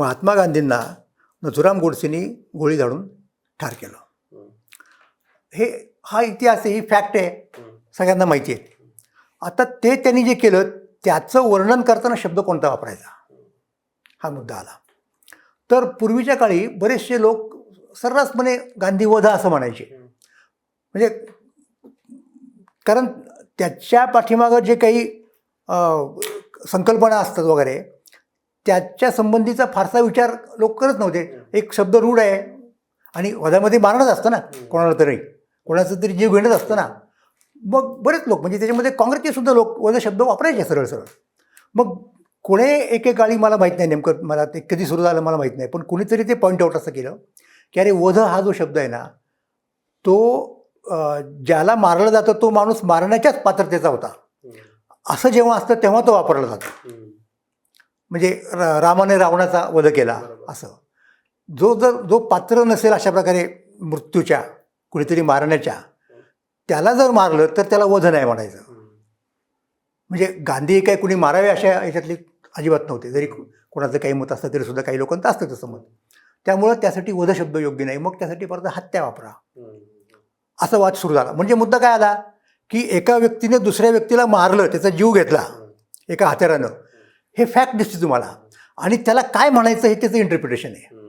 महात्मा गांधींना नथुराम गोडसेनी गोळी झाडून ठार केलं. हे हा इतिहास आहे ही फॅक्ट आहे सगळ्यांना माहिती आहे. आता ते त्यांनी जे केलं त्याचं वर्णन करताना शब्द कोणता वापरायचा? हा मुद्दा आला. तर पूर्वीच्या काळी बरेचसे लोक सर्रासपणे गांधीवधा असं म्हणायचे. म्हणजे कारण त्याच्या पाठीमागं जे काही संकल्पना असतात वगैरे त्याच्या संबंधीचा फारसा विचार लोक करत नव्हते. एक शब्द रूढ आहे आणि वधामध्ये मारणंच असतं ना कोणाला तरी. कोणाचं तरी जीव घेणंच असतं ना. मग बरेच लोक म्हणजे त्याच्यामध्ये काँग्रेसचे सुद्धा लोक वधा शब्द वापरायचे सरळ सरळ. मग कोणे एकेकाळी मला माहीत नाही नेमकं मला ते कधी सुरू झालं मला माहीत नाही पण कुणीतरी ते पॉईंट आऊट असं केलं की अरे वध हा जो शब्द आहे ना तो ज्याला मारलं जातं तो माणूस मारण्याच्याच पात्रतेचा होता. असं जेव्हा असतं तेव्हा तो वापरला जातो. म्हणजे र- रामाने रावणाचा वध केला. असं. जो जर जो पात्र नसेल अशा प्रकारे मृत्यूच्या कुणीतरी मारण्याच्या त्याला जर मारलं तर त्याला वध नाही म्हणायचं. म्हणजे गांधी काय कुणी मारावे अशा याच्यातले अजिबात नव्हते. जरी कोणाचं काही मत असतं तरी सुद्धा काही लोकांचं असतं तसं मत. त्यामुळं त्यासाठी वध शब्द योग्य नाही. मग त्यासाठी परत हत्या वापरा. असा वाद सुरू झाला. म्हणजे मुद्दा काय आला? की एका व्यक्तीने दुसऱ्या व्यक्तीला मारलं त्याचा जीव घेतला एका हत्यारानं. हे फॅक्ट दिसते तुम्हाला. आणि त्याला काय म्हणायचं हे त्याचं इंटरप्रिटेशन आहे.